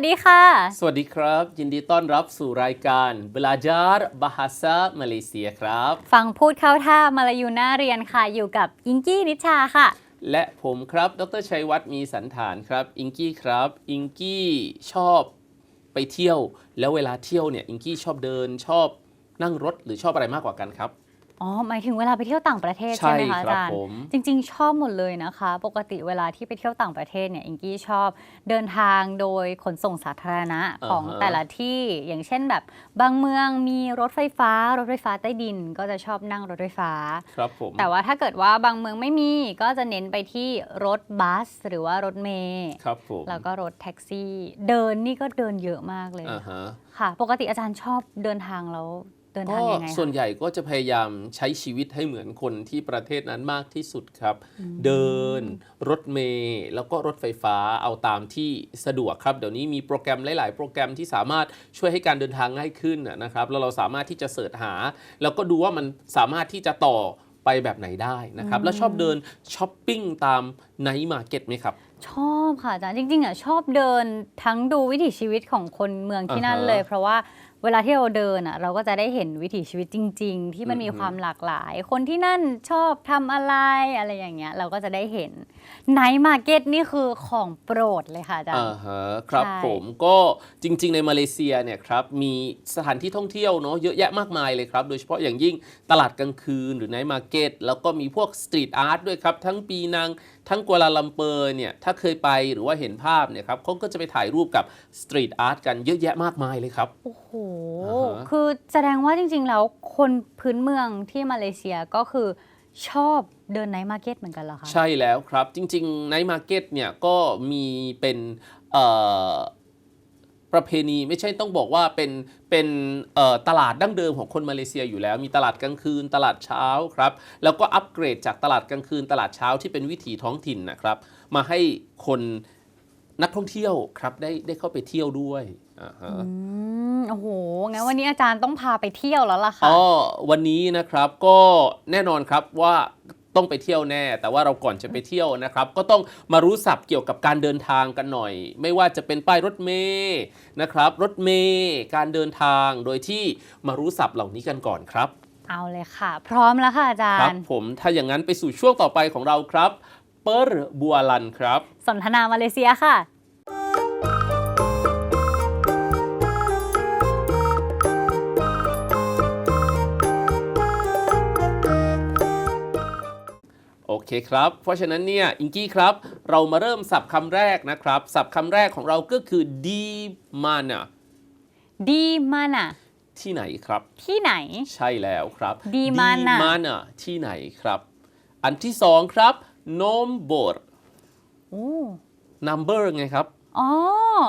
สวัสดีค่ะ สวัสดีครับ ยินดีต้อนรับสู่รายการ Belajar Bahasa Malaysia ครับ ฟังพูดเข้าท่ามาลายูน่าเรียนค่ะ อยู่กับอิงกี้นิชาค่ะ และผมครับ ดรชัยวัฒน์มีสันฐานครับ อิงกี้ครับ อิงกี้ชอบไปเที่ยว แล้วเวลาเที่ยวเนี่ย อิงกี้ชอบเดินชอบนั่งรถหรือชอบอะไรมากกว่ากันครับ อ๋อหมายถึงเวลาไปเที่ยวต่างประเทศใช่ใช่ไหมคะอาครับจารย์ผมจริง ๆ ชอบหมดเลยนะคะ ปกติเวลาที่ไปเที่ยวต่างประเทศเนี่ยอิงกี้ชอบเดินทางโดยขนส่งสาธารณะของแต่ละที่อย่างเช่นแบบบางเมืองมีรถไฟฟ้า รถไฟฟ้าใต้ดิน ก็จะชอบนั่งรถไฟฟ้าครับผมแต่ว่าถ้าเกิดว่าบางเมืองไม่มีก็จะเน้นไปที่รถบัส หรือว่ารถเมล์ครับผมแล้วก็รถแท็กซี่ เดินนี่ก็เดินเยอะมากเลยอ่าฮะค่ะ ปกติอาจารย์ชอบเดินทางแล้ว เดินก็ทางยังไงคะ ส่วนใหญ่ก็จะพยายามใช้ชีวิตให้เหมือนคนที่ประเทศนั้นมากที่สุดครับ เดิน รถเมล์แล้วก็รถไฟฟ้าเอาตามที่สะดวกครับ เดี๋ยวนี้มีโปรแกรมหลาย ๆ โปรแกรมที่สามารถช่วยให้การเดินทางง่ายขึ้นนะนะครับแล้วเราสามารถที่จะเสิร์ชหา แล้วก็ดูว่ามันสามารถที่จะต่อไปแบบไหนได้นะครับ แล้วชอบเดินช้อปปิ้งตามไนท์มาร์เก็ตไหมครับ ชอบค่ะอาจารย์จริงๆอะชอบเดินทั้งดูวิถีชีวิตของคนเมืองที่นั่นอ่าฮะเลย เพราะว่า เวลาที่เราเดินอะเราก็จะได้เห็นวิถีชีวิตจริง ๆ ที่มันมีอือฮึความหลากหลาย คนที่นั่นชอบทำอะไรอะไรอย่างเงี้ยเราก็จะได้เห็น ไนท์มาร์เก็ตนี่คือของโปรดเลยค่ะอาจารย์ อ่าฮะครับใช่ ผมก็จริง ๆ ในมาเลเซียเนี่ยครับมีสถานที่ท่องเที่ยวเนาะเยอะแยะมากมายเลยครับ โดยเฉพาะอย่างยิ่งตลาดกลางคืนหรือไนท์มาร์เก็ตแล้วก็มีพวกสตรีทอาร์ตด้วยครับ ทั้งปีนัง ทั้งกัวลาลัมเปอร์เนี่ย ถ้าเคยไปหรือว่าเห็นภาพเนี่ยครับเขาก็จะไปถ่ายรูปกับสตรีทอาร์ตกันเยอะแยะมากมายเลยครับ โอ้โห อ่าฮะ คือแสดงว่าจริงๆ แล้วคนพื้นเมืองที่มาเลเซียก็คือ ชอบเดินไนท์มาร์เก็ตเหมือนกันเหรอคะ ใช่แล้วครับ จริงๆไนท์มาร์เก็ตเนี่ยก็มีเป็นเอ่อประเพณีไม่ใช่ต้องบอกว่าเป็นเป็นเอ่อตลาดดั้งเดิมของคนมาเลเซียอยู่แล้ว มีตลาดกลางคืน ตลาดเช้าครับ แล้วก็อัปเกรดจากตลาดกลางคืน ตลาดเช้าที่เป็นวิถีท้องถิ่นนะครับ มาให้คนนักท่องเที่ยวครับได้ได้เข้าไปเที่ยวด้วยอ่าฮะอืม โอ้โห งั้นวันนี้อาจารย์ต้องพาไปเที่ยวแล้วล่ะค่ะอ๋อวันนี้นะครับก็แน่นอนครับว่าต้องไปเที่ยวแน่ แต่ว่าเราก่อนจะไปเที่ยวนะครับ ก็ต้องมารู้ศัพท์เกี่ยวกับการเดินทางกันหน่อย ไม่ว่าจะเป็นป้ายรถเมย์นะครับ รถเมย์การเดินทาง โดยที่มารู้ศัพท์เหล่านี้กันก่อนครับ เอาเลยค่ะ พร้อมแล้วค่ะอาจาครัรบย์ผม ถ้าอย่างนั้นไปสู่ช่วงต่อไปของเราครับ เปอร์บัวลันครับ สนทนามาเลเซียค่ะ เคครับ เพราะฉะนั้นเนี่ยอิงกี้ครับ เรามาเริ่มสับคำแรกนะครับ สับคำแรกของเราก็คือดีมานะดีมานะที่ไหนครับ ที่ไหน ใช่แล้วครับ Di mana? mana ที่ไหนครับ อันที่สองครับ nombor โอ้ number ไงครับอ๋อ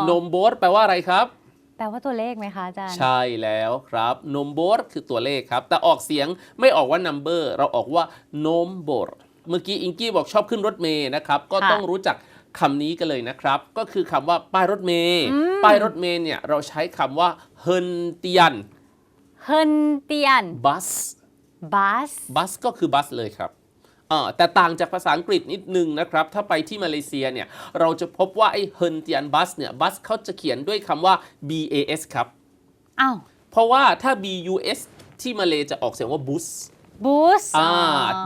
nombor แปลว่าอะไรครับแปลว่าตัวเลขไหมคะอาจารย์ ใช่แล้วครับ nombor คือตัวเลขครับ แต่ออกเสียงไม่ออกว่า number เราออกว่า nombor เมื่อกี้อิงกี้บอกชอบขึ้นรถเมย์นะครับ ก็ค่ะต้องรู้จักคำนี้กันเลยนะครับ ก็คือคำว่าป้ายรถเมย์ป้ายรถเมย์เนี่ยเราใช้คำว่า hentian เฮินเตียน bus บัสบัสก็คือบัสเลยครับเอ่อแต่ต่างจากภาษาอังกฤษนิดนึงนะครับ ถ้าไปที่มาเลเซียเนี่ย เราจะพบว่าไอ้เฮินเตียนบัสเนี่ยบัสเขาจะเขียนด้วยคำว่า BAS ครับอ้าวเพราะว่าถ้า BUS ที่มาเลจะออกเสียงว่าบุส บูสอ่า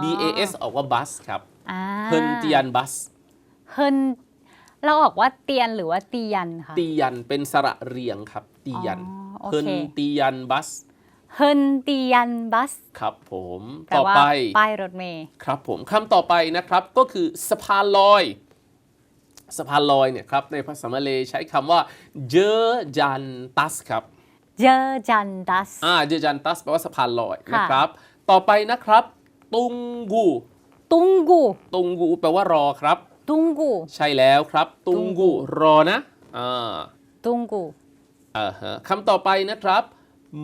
BAS ออกว่าบัสครับอ่าเฮินเตียนบัส เฮินเราออกว่าเตียนหรือว่าเตียนคะตียันเป็นสระเรียงครับ ตียันอ๋อโอเคเฮินตียันบัสเฮินเตียนบัสครับผมแปลต่อว่าไปป้ายรถเมย์ครับผมคำต่อไปนะครับก็คือสะพานลอยสะพานลอยเนี่ยครับในภาษามาเลใช้คำว่าเจอจันตัสครับ เจอจันดัส อ่าเจจันตัสแปลว่าสะพานลอยค่ะนะครับ ต่อไปนะครับ ตุงกู ตุงกู ตุงกูแปลว่ารอครับ ตุงกู ใช่แล้วครับ ตุงกูรอนะอ่าตุงกูอ่าฮะคำต่อไปนะครับ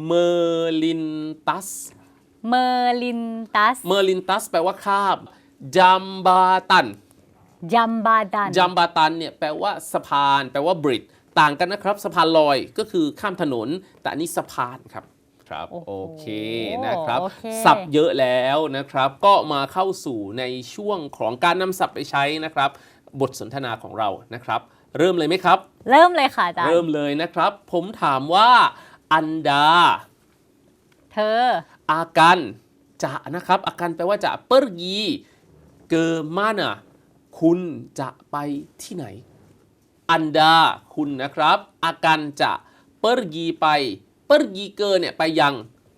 เมอร์ลินตัส เมอร์ลินตัส เมอร์ลินตัส แปลว่าข้ามจัมบาตันจัมบาดันจัมบาตันเนี่ยแปลว่าสะพาน แปลว่าบริดต่างกันนะครับ สะพานลอยก็คือข้ามถนน แต่อันนี้สะพานครับ ครับโอ้โหโอเคนะครับโอเคศัพท์เยอะแล้วนะครับ ก็มาเข้าสู่ในช่วงของการนำศัพท์ไปใช้นะครับ บทสนทนาของเรานะครับ เริ่มเลยไหมครับ เริ่มเลยค่ะอาจารย์เริ่มเลยนะครับ ผมถามว่า อันดา เธอ อากันจะนะครับ อากันแปลว่าจะเปิรยี เกอร์มานะคุณจะไปที่ไหน อันดา คุณนะครับ อากันจะเปิรยีไปเปิรยีเกอร์เนี่ยไปยัง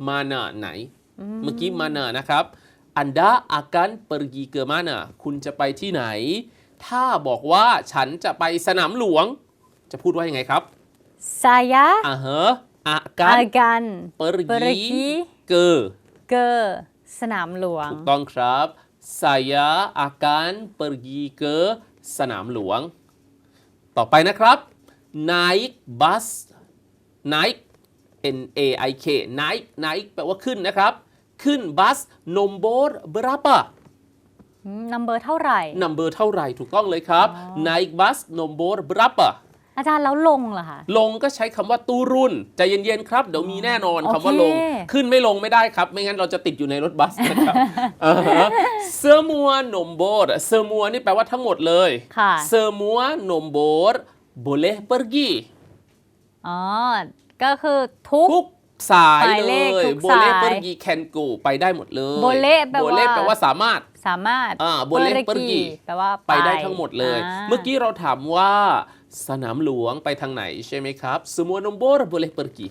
มานะไหน เมื่อกี้มานะนะครับ อันดาอากันเปิรยีเกอร์มานะคุณจะไปที่ไหน ถ้าบอกว่าฉันจะไปสนามหลวง จะพูดว่ายังไงครับซายะอ่าฮะอากัอานกันเปิรเปรยีกีเกอร์เกอร์สนามหลวง ถูกต้องครับ saya akan pergi ke สนามหลวง ต่อไปนะครับ naik bus naik n a i k naik naik แปลว่าขึ้นนะครับ ขึ้นบัส nomor berapa นัมเบอร์เท่าไหร่ number เท่าไหร่ถูกต้องเลยครับ naik bus nomor berapa อาจารย์แล้วลงเหรอคะลงก็ใช้คำว่าตูรุนใจเย็นๆครับ เดี๋ยวมีแน่นอนโอเคคำว่าลง ขึ้นไม่ลงไม่ได้ครับ ไม่งั้นเราจะติดอยู่ในรถบัสนะครับอ่าฮะเซอร์มัวนมโบร์เซอร์มัวนี่แปลว่าทั้งหมดเลยค่ะเซอร์มัวนมโบร์โบเลเปอร์กีอ๋อ ก็คือทุก ทุกสายสายเลเลขยทุกโบเลสายเปอร์กีแคนกูไปได้หมดเลยโบเลแปลว่า โบเลแปลว่าสามารถ สามารถอ่าโบเลเปอร์กี แปลว่าไปได้ทั้งหมดเลยา เมื่อกี้เราถามว่าสนามหลวงไปทางไหนใช่ไหมครับสมัวนมโบร์โบเลเปอร์กี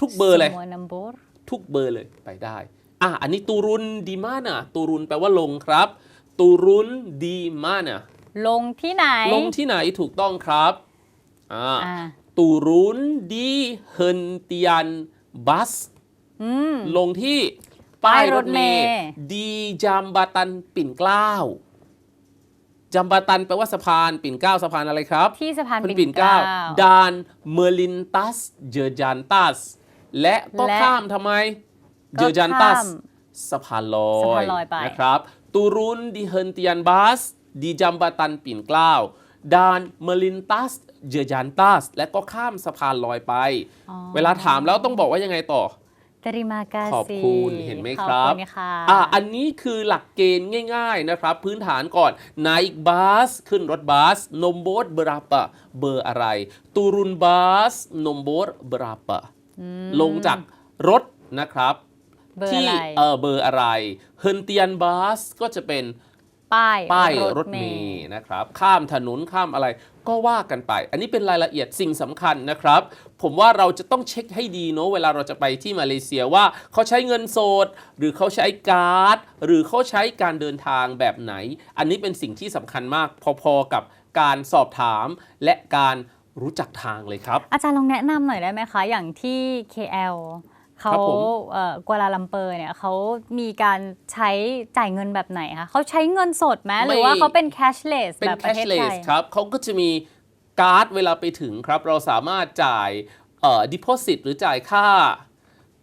ทุกเบอร์เลยสมัวนัมเบอร์ทุกเบอร์เลยไปได้ อะ อันนี้ตูรุนดีมานะตูรุนแปลว่าลงครับ ตูรุนดีมานะลงที่ไหน ลงที่ไหนถูกต้องครับ อ่า อ่า ตูรุนดีเฮนเตียนบัสอืมลงที่ป้ายรถเมป้ายรถเมล์ล์ดีจามบาตันปิ่นเกล้าจามบาตันแปลว่าสะพานปิ่นเกล้าสะพานอะไรครับ ที่สะพานมันปิ่ปิ่นนเกเกล้าล้าดานเมอร์ลินตัสเจอจานตัสและก็และข้ามทำไมก็เจอจานตัสข้ามสะพานลอสะพายนลอยไปนะครับตูรุนดีเฮนเตียนบัสดีจัมบาตันปิ่นเกล้าดานเมอร์ลินตัส เจอจานตัสและก็ข้ามสะพานลอยไปอ๋อเวลาถามแล้วต้องบอกว่ายังไงต่อตริมากาขอบคุณเห็นไหมครับขอบคุณค่ะอะอันนี้คือหลักเกณฑ์ง่าย ๆนะครับ พื้นฐานก่อนนายบัสขึ้นรถบัสนมโบสเบราปะเบอร์อะไร ตูรุนบัสนมโบสเบราปะลงจากรถนะครับเบอร์ที่อะไรเออเบอร์อะไรเฮนเตียนบัสก็จะเป็น ป้ายป้ายรถเมล์นะครับ ข้ามถนนข้ามอะไรก็ว่ากันไป อันนี้เป็นรายละเอียดสิ่งสำคัญนะครับ ผมว่าเราจะต้องเช็คให้ดีเนาะเวลาเราจะไปที่มาเลเซียว่าเขาใช้เงินสด หรือเขาใช้การ์ด หรือเขาใช้การเดินทางแบบไหน อันนี้เป็นสิ่งที่สำคัญมากพอๆกับการสอบถามและการรู้จักทางเลยครับ อาจารย์ลองแนะนำหน่อยได้ไหมคะ อย่างที่ KL เขาครับผมเอ่อกัวลาลัมเปอร์เนี่ยเขามีการใช้จ่ายเงินแบบไหนคะเขาใช้เงินสดไหมหรือว่าเขาเป็น cashless เป็นแบบประเทศไท cashless ยครับเขาก็จะมีการ์ดเวลาไปถึงครับ เราสามารถจ่ายเอ่อ deposit หรือจ่ายค่า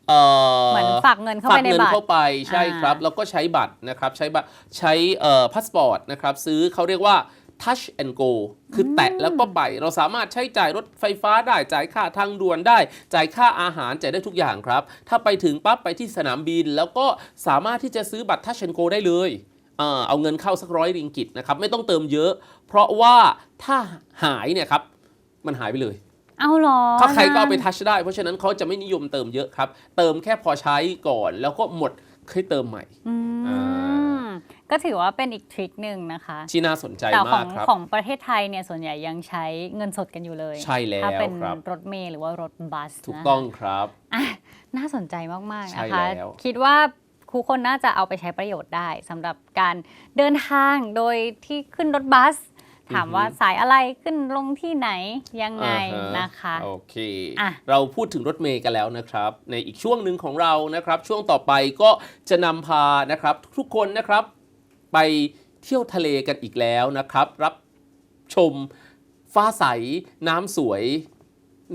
เอ่อเหมือนฝากเงินเข้าฝาไปกในเงินบัตรเข้าไปใช่อ่าครับ แล้วก็ใช้บัตรนะครับ ใช้บัตรใช้เอ่อพาสปอร์ตนะครับ ซื้อเขาเรียกว่า touch and go คือแตะแล้วก็ไป เราสามารถใช้จ่ายรถไฟฟ้าได้จ่ายค่าทางด่วนได้ จ่ายค่าอาหารจ่ายได้ทุกอย่างครับ ถ้าไปถึงปั๊บไปที่สนามบิน แล้วก็สามารถที่จะซื้อบัตร touch and go ได้เลยเอ่อเอาเงินเข้าสักร้อยริงกิตนะครับ ไม่ต้องเติมเยอะ เพราะว่าถ้าหายเนี่ยครับ มันหายไปเลย เอาเหรอถ้าใครก็เอาไปนะทัชได้ เพราะฉะนั้นเขาจะไม่นิยมเติมเยอะครับ เติมแค่พอใช้ก่อน แล้วก็หมดค่อยเติมใหม่อือ่าม ก็ถือว่าเป็นอีกทริคหนึ่งนะคะที่น่าสนใจแต่ขอมางกครับ ของประเทศไทยเนี่ยส่วนใหญ่ยังใช้เงินสดกันอยู่เลยใช่แล้วถ้าเป็นครับ รถเมล์หรือว่ารถบัสถูกนะคะต้องครับ อะน่าสนใจมาก ๆ ใช่นะคะ แล้ว คิดว่าครูคนน่าจะเอาไปใช้ประโยชน์ได้สำหรับการเดินทางโดยที่ขึ้นรถบัส ถามว่าสายอะไรขึ้นลงที่ไหนยังไงอ่าฮนะคะ โอเค อะ เราพูดถึงรถเมย์กันแล้วนะครับ ในอีกช่วงหนึ่งของเรานะครับ ช่วงต่อไปก็จะนำพานะครับ ทุกๆคนนะครับ ไปเที่ยวทะเลกันอีกแล้วนะครับ รับชมฟ้าใสน้ำสวย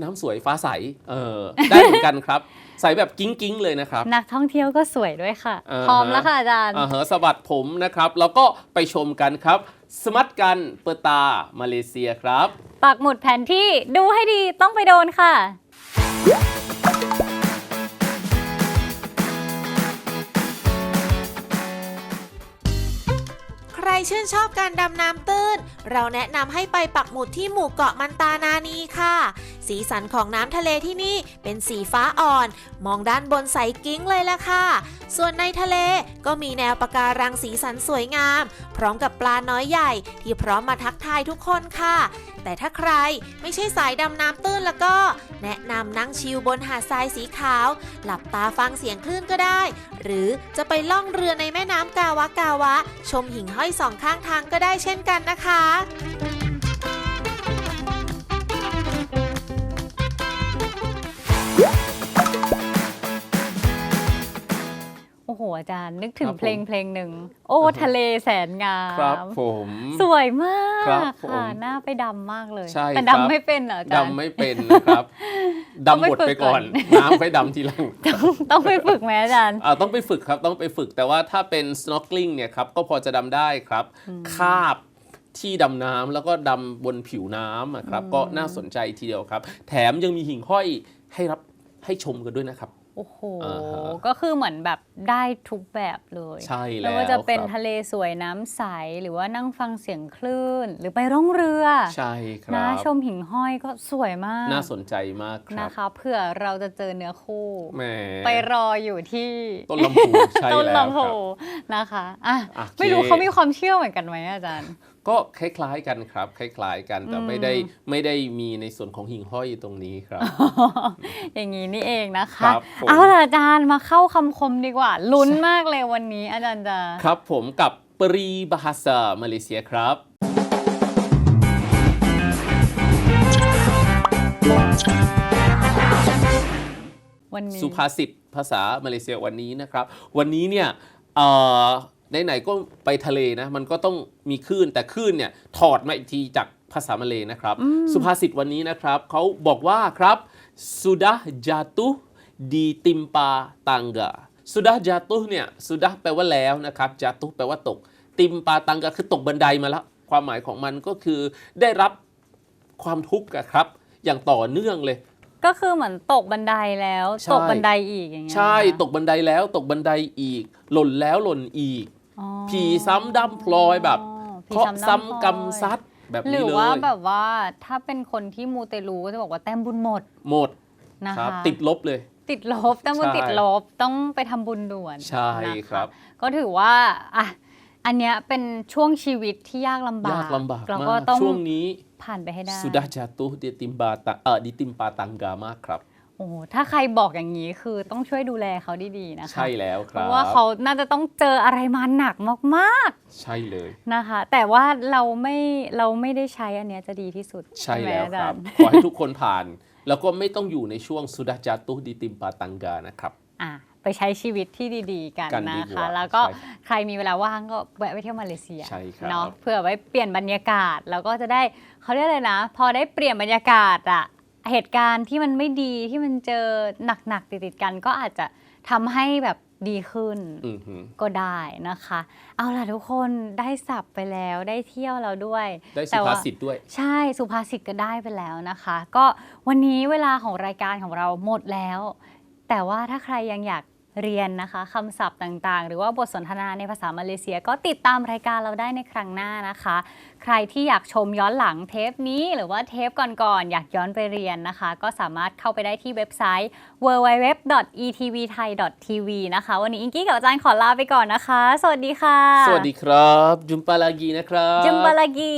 น้ำสวยฟ้าใสเออได้เหมือนกันครับ ใสแบบกิ้งกิ้งๆเลยนะครับ นักท่องเที่ยวก็สวยด้วยค่ะอ่าฮะพร้อมแล้วค่ะอาจารย์อ่าฮะสวัสดผมนะครับ แล้วก็ไปชมกันครับ สมัตกันเปอร์ตามาเลเซียครับ ปักหมุดแผนที่ดูให้ดีต้องไปโดนค่ะ ชื่นชอบการดำน้ำตื้น เราแนะนำให้ไปปักหมุดที่หมู่เกาะมันตานานีค่ะ สีสันของน้ำทะเลที่นี่เป็นสีฟ้าอ่อน มองด้านบนใสกิ้งเลยล่ะค่ะ ส่วนในทะเลก็มีแนวปะการังสีสันสวยงาม พร้อมกับปลาน้อยใหญ่ที่พร้อมมาทักทายทุกคนค่ะ แต่ถ้าใครไม่ใช่สายดำน้ำตื้นแล้วก็ แนะนำนั่งชิลบนหาดทรายสีขาว หลับตาฟังเสียงคลื่นก็ได้ หรือจะไปล่องเรือในแม่น้ำกาวะกาวะ ชมหิ่งห้อยสองข้างทางก็ได้เช่นกันนะคะ อ้โหอาจารย์นึกถึคงรับผมเพลงเพลงหนึ่งโอ้ทะเลแสนงามครับผมสวยมากครับผมค่ะหน้าไปดำมากเลยใช่แต่ครับดำไม่เป็นเหรออาจารย์ดำไม่เป็นนะครับต้องดำไปหมดฝึกไปก่อนก่อนน้ำค่อยดำทีหลังต้องต้องไปฝึกไหมอาจารย์อ่าต้องไปฝึกครับต้องไปฝึกแต่ว่าถ้าเป็น snorkeling เนี่ยครับก็พอจะดำได้ครับคาบที่ดำน้ำแล้วก็ดำบนผิวน้ำอะครับก็น่าสนใจทีเดียวครับ แถมยังมีหิ่งห้อยให้รับให้ชมกันด้วยนะครับ โอ้โหอ่าฮะก็คือเหมือนแบบได้ทุกแบบเลยใช่แล้วไม่ว่าจะเป็นครับทะเลสวยน้ำใส หรือว่านั่งฟังเสียงคลื่น หรือไปร่องเรือ ใช่ครันะบชมหิ่งห้อยก็สวยมาก น่าสนใจมากครับนะคะเผื่อเราจะเจอเนื้อคู่แหมไปรออยู่ที่ ต้นลำพูใช่ต้นแล้วลำครัโพบนะคะอะโอเคไม่รู้เขามีความเชื่อเหมือนกันไหมอาจารย์ ก็คล้ายๆกันครับ คล้ายๆกันแต่ไม่ได้ไม่ได้มีในส่วนของหิ่งห้อยตรงนี้ครับ อย่างนี้นี่เองนะครัคะบผมเอาล่ะอาจารย์มาเข้าคำคมดีกว่า ลุ้นมากเลยวันนี้อาจารย์จะครับผมกับปรีบาฮาซามาเลเซียครับวันนี้สุภาษิตภาษามาเลเซียวันนี้นะครับ วันนี้เนี่ยเอ่อ ไหนๆก็ไปทะเลนะ มันก็ต้องมีคลื่นแต่คลื่นเนี่ยถอดมาอีกทีจากภาษามาเลนะครับ สุภาษิตวันนี้นะครับเขาบอกว่าครับ sudah jatuh di timpa tangga sudah jatuh เนี่ย sudah แปลว่าแล้วนะครับ jatuh แปลว่าตก ติมปาตังกาคือตกบันไดมาแล้ว ความหมายของมันก็คือได้รับความทุกข์อะครับ อย่างต่อเนื่องเลยก็คือเหมือนตกบันไดแล้วใช่ตกบันไดอีกอย่างเงี้ยใช่นะคะตกบันไดแล้วตกบันไดอีก หล่นแล้วหล่นอีกอ๋อ ผีซ้ำดำพลอยแบบผีเคราะห์ซ้ำซ้ำดำกำซัดแบบหรืนี้อเลยว่าแบบว่าถ้าเป็นคนที่มูเตลูก็จะบอกว่าแต้มบุญหมดหมดนะครัคะบติดลบเลยติดลบแต้มบุญใช่ติดลบต้องไปทำบุญด่วนใช่นะะครับ ก็ถือว่าอะอันเนี้ยเป็นช่วงชีวิตที่ยากลำบากยากลำบากเรามาก็กต้องช่วงนี้ผ่านไปให้ได้สุดาจาตุดิติมบาตังเออดิติมปาตังกามากครับ โอ้โหถ้าใครบอกอย่างนี้คือต้องช่วยดูแลเขาดีๆนะคะใช่แล้วคเพรับราะว่าเขาน่าจะต้องเจออะไรมาหนักมากใช่เลยๆนะคะ แต่ว่าเราไม่เราไม่ได้ใช้อันเนี้ยจะดีที่สุดใช่ไหมแล้วอาคจารับย์ขอให้ทุกคนผ่าน แล้วก็ไม่ต้องอยู่ในช่วงสุดาจาตุดิติมปาตังกานะครับอะไปใช้ชีวิตที่ดีๆ กันกันดีนะกคะว่าแล้วก็ใช่ครับใครมีเวลาว่างก็แวะไปเที่ยวมาเลเซียใช่ครับเนาะเพื่อไว้เปลี่ยนบรรยากาศแล้วก็จะได้เขาเรียกอะไรนะ พอได้เปลี่ยนบรรยากาศอะ เหตุการณ์ที่มันไม่ดีที่มันเจอหนักๆติดๆกัน ก็อาจจะทำให้แบบดีขึ้นอือหือก็ได้นะคะ เอาล่ะทุกคนได้สับไปแล้วได้เที่ยวแล้วด้วยได้สุแต่ภาว่าษิตด้วย ใช่สุภาษิตก็ได้ไปแล้วนะคะ ก็วันนี้เวลาของรายการของเราหมดแล้ว แต่ว่าถ้าใครยังอยาก เรียนนะคะคำศัพท์ต่างๆ หรือว่าบทสนทนาในภาษามาเลเซีย ก็ติดตามรายการเราได้ในครั้งหน้านะคะ ใครที่อยากชมย้อนหลังเทปนี้หรือว่าเทปก่อนๆอยากย้อนไปเรียนนะคะ ก็สามารถเข้าไปได้ที่เว็บไซต์ www.etvthai.tv นะคะวันนี้อิงกี้กับอาจารย์ขอลาไปก่อนนะคะ สวัสดีค่ะ สวัสดีครับ จุมปาลากีนะครับ จุมบาลากี